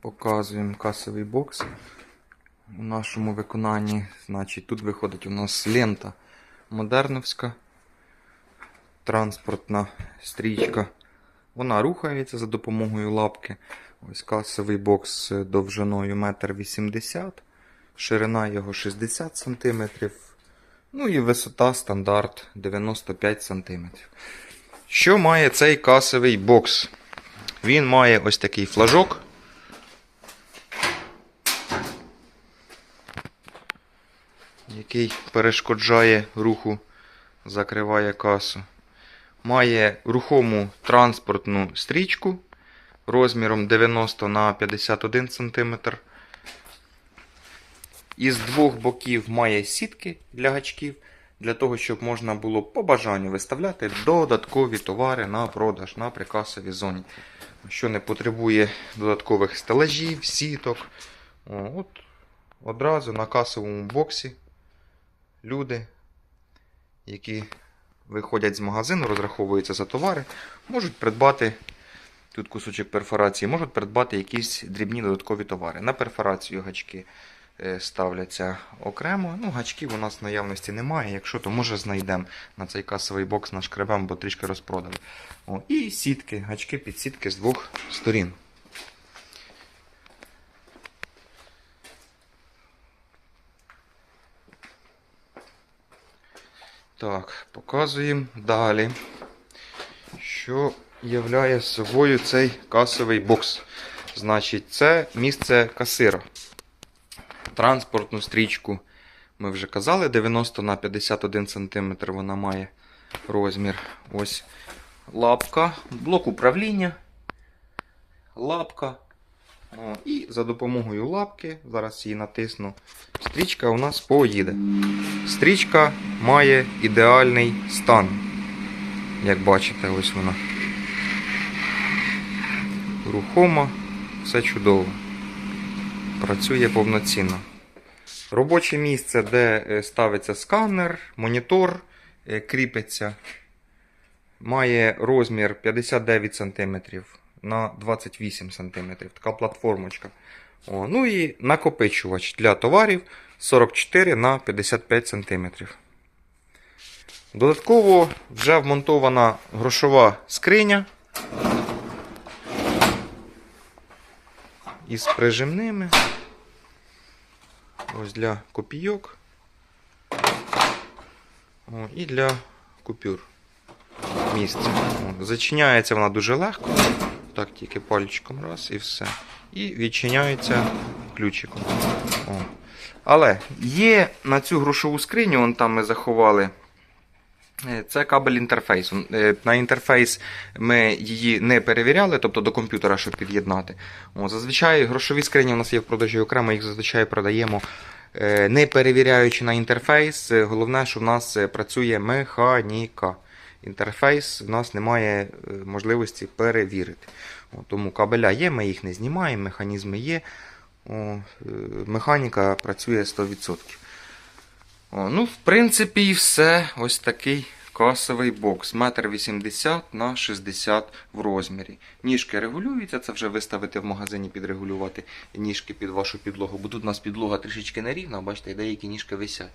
Показуємо касовий бокс. У нашому виконанні, значить, тут виходить у нас лента модерновська, транспортна стрічка. Вона рухається за допомогою лапки. Ось касовий бокс довжиною 1,80 м, ширина його 60 см. Ну і висота стандарт 95 см. Що має цей касовий бокс? Він має ось такий флажок. Який перешкоджає руху, закриває касу. Має рухому транспортну стрічку розміром 90 на 51 см. Із двох боків має сітки для гачків, для того, щоб можна було по бажанню виставляти додаткові товари на продаж на прикасовій зоні. Що не потребує додаткових стелажів, сіток. От одразу на касовому боксі люди, які виходять з магазину, розраховуються за товари, можуть придбати тут кусочок перфорації, можуть придбати якісь дрібні додаткові товари. На перфорацію гачки е, ставляться окремо. Ну, гачків у нас наявності немає. Якщо, то може знайдемо на цей касовий бокс наш кривем, бо трішки розпродали. О, і сітки, гачки під сітки з двох сторін. Так, показуємо далі, що являє собою цей касовий бокс. Значить, це місце касира. Транспортну стрічку ми вже казали, 90 на 51 см вона має розмір. Ось лапка, блок управління, лапка. І за допомогою лапки, зараз її натисну, стрічка у нас поїде. Стрічка має ідеальний стан. Як бачите, ось вона. Рухома, все чудово. Працює повноцінно. Робоче місце, де е, ставиться сканер, монітор, е, кріпиться, має розмір 59 см на 28 см. Така платформочка. О, ну і накопичувач для товарів 44 на 55 см. Додатково вже вмонтована грошова скриня із прижимними. Ось для копійок. О, і для купюр місце. О, Зачиняється вона дуже легко. Так, тільки пальчиком раз і все. І відчиняється ключиком. О. Але є на цю грошову скриню, вон там ми заховали. е, Це кабель інтерфейсу. Е, На інтерфейс ми її не перевіряли, тобто до комп'ютера, щоб під'єднати. Зазвичай грошові скрині у нас є в продажі окремо, їх зазвичай продаємо, е, не перевіряючи на інтерфейс. Головне, що в нас працює механіка. Інтерфейс в нас немає е, можливості перевірити. О, Тому кабеля є, ми їх не знімаємо, механізми є. О, е, Механіка працює 100%. О, ну, в принципі, і все. Ось такий касовий бокс. 1,80 м на 60 в розмірі. Ніжки регулюються, це вже виставити в магазині, підрегулювати ніжки під вашу підлогу. Бо тут у нас підлога трішечки нерівна, бачите, деякі ніжки висять.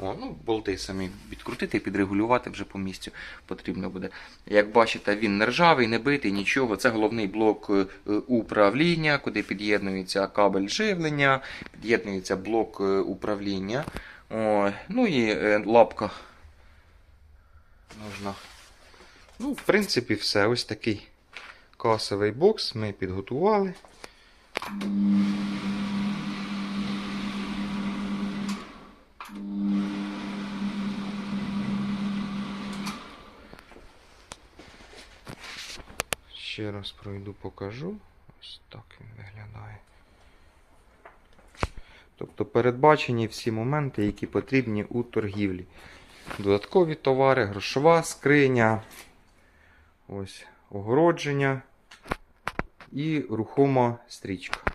О, ну, болти самі відкрутити підрегулювати вже по місцю потрібно буде. Як бачите, він не ржавий, не битий, нічого. Це головний блок е, управління, куди під'єднується кабель живлення, під'єднується блок е, управління. О, ну і е, лапка нужна. Ну, в принципі, все. Ось такий касовий бокс ми підготували. Ще раз пройду, покажу. Ось так він виглядає. Тобто передбачені всі моменти, які потрібні у торгівлі. Додаткові товари, грошова скриня, ось огородження і рухома стрічка.